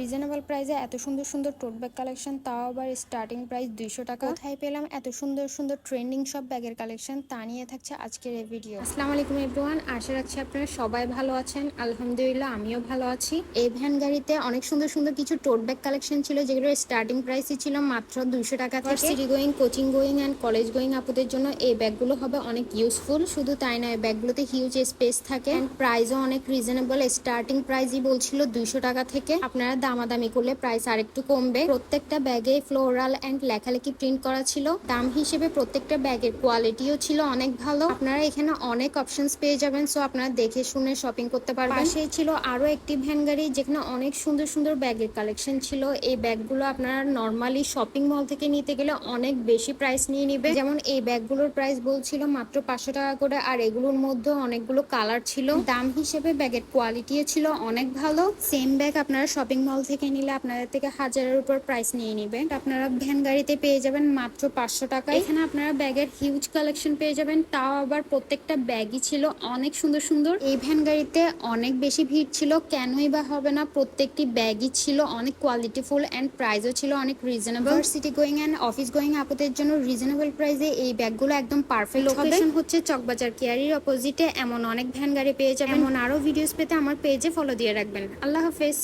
Reasonable প্রাইসে এত সুন্দর সুন্দর টোট ব্যাগ কালেকশন তাও আবার স্টার্টিং প্রাইস দুইশো টাকা। কোথায় পেলাম এত সুন্দর সুন্দর ট্রেন্ডিং সব ব্যাগের কালেকশন তা নিয়ে থাকছে আজকের এই ভিডিও আসসালামু আলাইকুম এভরিওয়ান আশা রাখছি আপনারা সবাই ভালো আছেন। আলহামদুলিল্লাহ আমিও ভালো আছি। এই ভ্যান গাড়িতে অনেক সুন্দর সুন্দর কিছু টোট ব্যাগ কালেকশন ছিল যেগুলো স্টার্টিং প্রাইসই ছিল মাত্র দুইশো টাকা থেকে। City going coaching going and college going আপুদের জন্য এই ব্যাগগুলো হবে অনেক ইউজফুল শুধু তাই নয় ব্যাগগুলোতে হিউজ স্পেস থাকে। অ্যান্ড প্রাইসও অনেক রিজনেবল স্টার্টিং প্রাইসই বলছিল দুইশো টাকা থেকে। আপনারা দামাদামি করলে প্রাইস আরেকটু কমবে। প্রত্যেকটা ব্যাগে ফ্লোরাল অ্যান্ড লেখালেখি প্রিন্ট করা ছিল। দাম হিসেবে প্রত্যেকটা ব্যাগের কোয়ালিটিও ছিল অনেক ভালো। আপনারা এখানে অনেক অপশনস পেয়ে যাবেন সো আপনারা দেখে শুনে শপিং করতে পারবেন। পাশেই ছিল আরও একটি ভ্যান গাড়ি যেখানে অনেক সুন্দর সুন্দর ব্যাগের কালেকশন ছিল। এই ব্যাগগুলো আপনারা নর্মালি শপিং মল থেকে নিতে গেলে অনেক বেশি প্রাইস নিয়ে নিবে। যেমন এই ব্যাগগুলোর প্রাইস বলছিল মাত্র পাঁচশো টাকা করে, আর এগুলোর মধ্যে অনেকগুলো কালার ছিল। দাম হিসেবে ব্যাগের কোয়ালিটিও ছিল অনেক ভালো। সেম ব্যাগ আপনারা শপিং মল থেকে নিলে আপনাদের থেকে হাজারের উপর প্রাইস নিয়ে নিবে আপনারা ভ্যান গাড়িতে পেয়ে যাবেন মাত্র পাঁচশো টাকা এখানে আপনারা ব্যাগের হিউজ কালেকশন পেয়ে যাবেন। তাও আবার প্রত্যেকটা ব্যাগই ছিল অনেক সুন্দর সুন্দর। এই ভ্যান গাড়িতে অনেক বেশি ভিড় ছিল। কেনই বা হবে না প্রত্যেকটি ব্যাগই ছিল অনেক কোয়ালিটিফুল অ্যান্ড প্রাইসও ছিল অনেক reasonable city going and office going আপুদের জন্য রিজনেবল প্রাইসে এই ব্যাগগুলো একদম পারফেক্ট লোকেশন হচ্ছে চকবাজার কেয়ারির অপোজিটে এমন অনেক ভ্যান গাড়ি পেয়ে যাবেন। এমন আরও ভিডিওস পেতে আমার পেজে ফলো দিয়ে রাখবেন। আল্লাহ হাফেজ।